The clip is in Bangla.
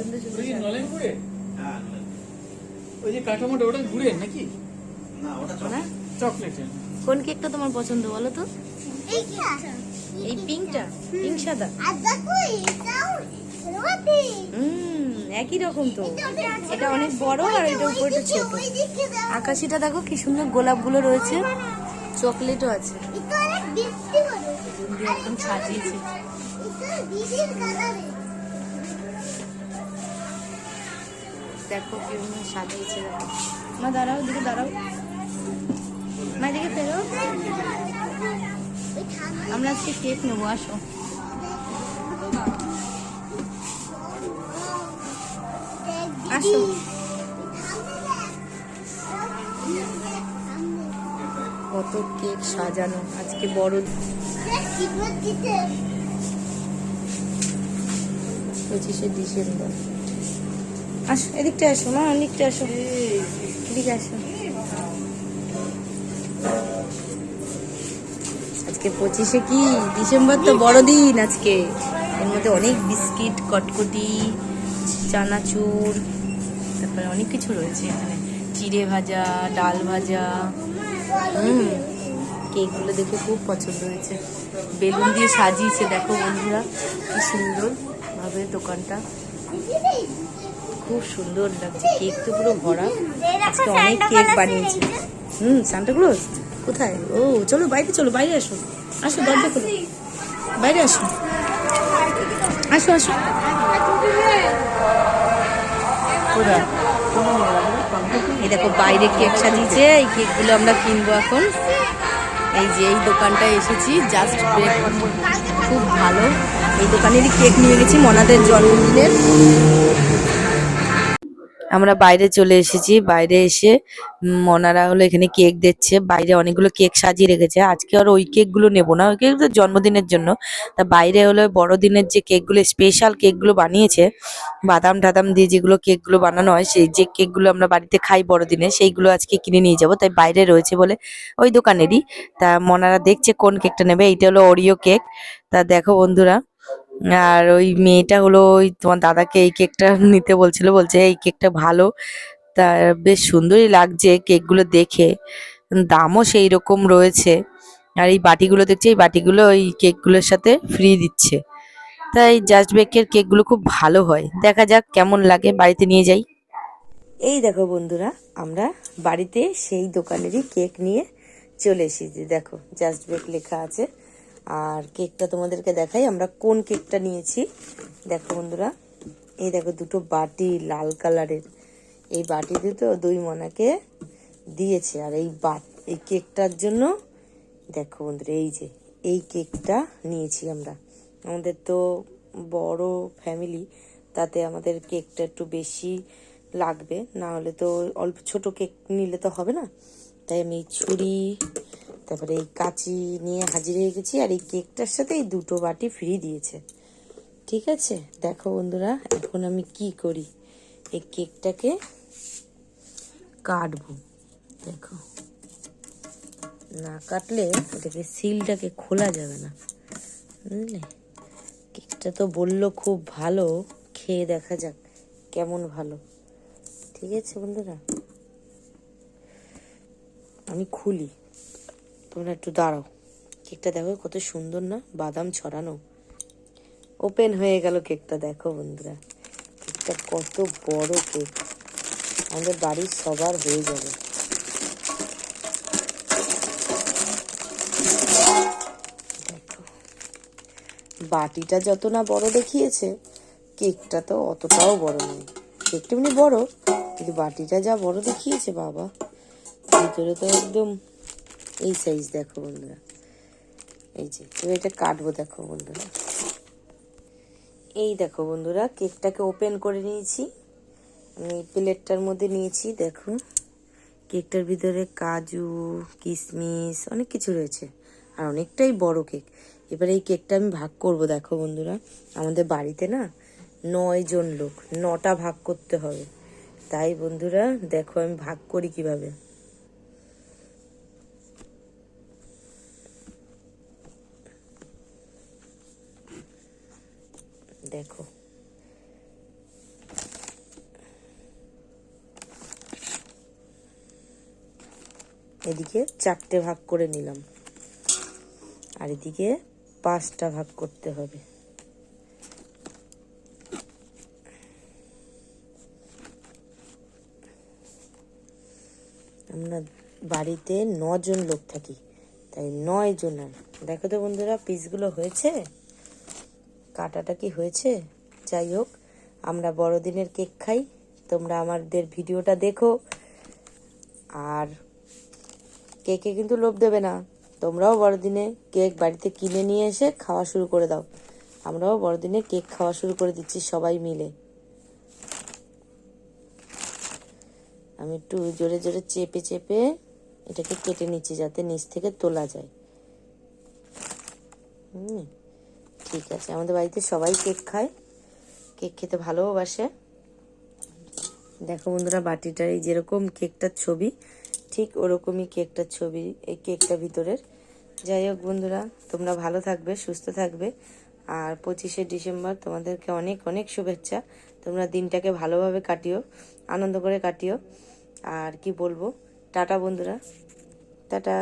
সুন্দর সুন্দর হ্যাঁ ওই যে কাঠামোটা ওটা ঘুরে নাকি? না ওটা না? কোন কেকটা তোমার পছন্দ বলো তো? এই পিঙ্কটা পিঙ্ক সাদা। হুম একই রকম তো। এটা অনেক বড় আর এটা উপরটা ছোট আকাশিটা দেখো কি সুন্দর গোলাপগুলো রয়েছে। চকলেটও আছে। একদম সাজিয়েছে। দেখো কেমন সাজিয়েছে দেখো। মা, দাঁড়াও দিকে দাঁড়াও। মা দিকে ফেরো। আমরা আজকে কেক নেব, আসো। আসো। কত কেক সাজানো, আজকে বড় পঁচিশে ডিসেম্বর। আসো, এদিকটা আসো, মা অনেকটা আসো। এদিকে আসো। আজকে পঁচিশে কি? ডিসেম্বর তো বড়দিন আজকে। এর মধ্যে অনেক বিস্কিট, কটকটি, চানাচুর, তারপরে অনেক কিছু রয়েছে এখানে। চিড়ে ভাজা, ডাল ভাজা। হুম, কেকগুলো দেখে খুব পছন্দ হয়েছে। বেলুন দিয়ে সাজিয়েছে, দেখো বন্ধুরা, কি সুন্দর। ভাবে দোকানটা। খুব সুন্দর লাগছে কেক তো পুরো ভরা। আজকে অনেক কেক বানিয়েছি। হুম সান্টাক্লজ কোথায়? ও চলো বাইরে চলো বাইরে আসো। আসো দরজা খোলো। বাইরে আসো। আসো আসো। এই দেখো বাইরে কেক সাজিয়েছে। এই কেকগুলো আমরা কিনবো এখন। এই যে এই দোকানটায় এসেছি জাস্ট ব্রেক খুব ভালো। এই দোকানেরই কেক নিয়ে গেছি মনাদের জন্মদিনের। আমরা বাইরে চলে এসেছি। বাইরে এসে মনারা হলো এখানে কেক দিচ্ছে। বাইরে অনেকগুলো কেক সাজিয়ে রেখেছে। আজকে আর ওই কেকগুলো নেব না। ওই কেক তো জন্মদিনের জন্য। তা বাইরে হলো বড়দিনের যে কেকগুলো স্পেশাল কেকগুলো বানিয়েছে, বাদাম টাদাম দিয়ে যেগুলো কেকগুলো বানানো হয়, সেই যে কেকগুলো আমরা বাড়িতে খাই বড়দিনে, সেইগুলো আজকে কিনে নিয়ে যাব। তাই বাইরে রয়েছে বলে ওই দোকানেরই। তা মনারা দেখছে কোন কেকটা নেবে। এইটা হলো ওরিও কেক। তা দেখো বন্ধুরা আর ওই মেয়েটা হলো ওই তোমার দাদাকে এই কেকটা নিতে বলছিল, বলছে, এই কেকটা ভালো, তা বেশ সুন্দরই লাগছে কেকগুলো দেখে, দামও সেই রকম রয়েছে। আর এই বাটিগুলো দেখছি, এই বাটিগুলো ওই কেকগুলোর সাথে ফ্রি দিচ্ছে। তাই জাস্ট বেকের কেকগুলো খুব ভালো হয়। দেখা যাক কেমন লাগে, বাড়িতে নিয়ে যাই। এই দেখো বন্ধুরা, আমরা বাড়িতে সেই দোকানেরই কেক নিয়ে চলে এসেছি। দেখো জাস্ট বেক লেখা আছে। আর কেকটা তোমাদেরকে দেখাই, আমরা কোন কেকটা নিয়েছি। দেখো বন্ধুরা, এই দেখো দুটো বাটি লাল কালারের। এই বাটি দুটো দুই মনাকে দিয়েছে, আর এই বাট এই কেকটার জন্য দেখো বন্ধুরা, এই যে, এই কেকটা নিয়েছি আমরা। আমাদের তো বড় ফ্যামিলি, তাতে আমাদের কেকটা একটু বেশি লাগবে। না হলে তো অল্প ছোট কেক নিলে তো হবে না। তাই আমি ছুরি তারপরে এই কাঁচি নিয়ে হাজির হয়ে গেছি আর এই কেকটার সাথে এই দুটো বাটি ফ্রি দিয়েছে। ঠিক আছে? দেখো বন্ধুরা, এখন আমি কি করি? এই কেকটাকে কাটবো। দেখো। না কাটলে এটাকে সিলটাকে খোলা যাবে না। বুঝলে? কেকটা তো বলল খুব ভালো। খেয়ে দেখা যাক কেমন ভালো। ঠিক আছে বন্ধুরা? আমি খুলি। তোমরা একটু দাঁড়াও। কেকটা দেখো কত সুন্দর না, বাদাম ছড়ানো। ওপেন হয়ে গেল কেকটা, দেখো বন্ধুরা। কেকটা কত বড় কেক। আমাদের বাড়ির সবার হয়ে যাবে। বাটিটা যত না বড় দেখিয়েছে, কেকটা তো অতটাও বড় নয়। কেকটা এমনি বড়, কিন্তু বাটিটা যা বড় দেখিয়েছে, বাবা। ভিতরে তো একদম এই সাইজ দেখো বন্ধুরা। এই যে, এবার এটা কাটবো দেখো বন্ধুরা। এই দেখো বন্ধুরা, কেকটাকে ওপেন করে নিয়েছি। আমি প্লেটটার মধ্যে নিয়েছি, দেখো। কেকটার ভিতরে কাজু কিশমিশ অনেক কিছু রয়েছে। আর অনেকটাই বড় কেক। এবারে এই কেকটা আমি ভাগ করব দেখো বন্ধুরা। আমাদের বাড়িতে না নয় জন লোক, নটা ভাগ করতে হবে। তাই বন্ধুরা, দেখো আমি ভাগ করি কীভাবে। দেখো। এদিকে চারটে ভাগ করে নিলাম। আর এদিকে পাঁচটা ভাগ করতে হবে। আমরা বাড়িতে নজন লোক থাকি, তাই নয় জনের। দেখো তো বন্ধুরা পিসগুলো হয়েছে? কাটাটা কি হয়েছে? যাই হোক, আমরা বড়দিনের কেক খাই। তোমরা আমাদের ভিডিওটা দেখো। আর কেকে কিন্তু লোভ দেবে না। তোমরাও বড়দিনে কেক বাড়িতে কিনে নিয়ে এসে খাওয়া শুরু করে দাও। আমরাও বড়দিনে কেক খাওয়া শুরু করে দিচ্ছি সবাই মিলে। আমি একটু জোরে জোরে চেপে চেপে এটাকে কেটে নিচ্ছি যাতে নিচ থেকে তোলা যায়। হুম। ঠিক আছে, আমাদের বাড়িতে সবাই কেক খায়। কেক খেতে ভালোবাসে। দেখো বন্ধুরা, বাটিটার এই যেরকম কেকটার ছবি, ঠিক ওরকমই কেকটার ছবি, এই কেকটা ভিতরের। যাই হোক বন্ধুরা, তোমরা ভালো থাকবে, সুস্থ থাকবে। আর পঁচিশে ডিসেম্বর তোমাদেরকে অনেক অনেক শুভেচ্ছা। তোমরা দিনটাকে ভালোভাবে কাটিও, আনন্দ করে কাটিও। আর কি বলব? টাটা বন্ধুরা। টাটা।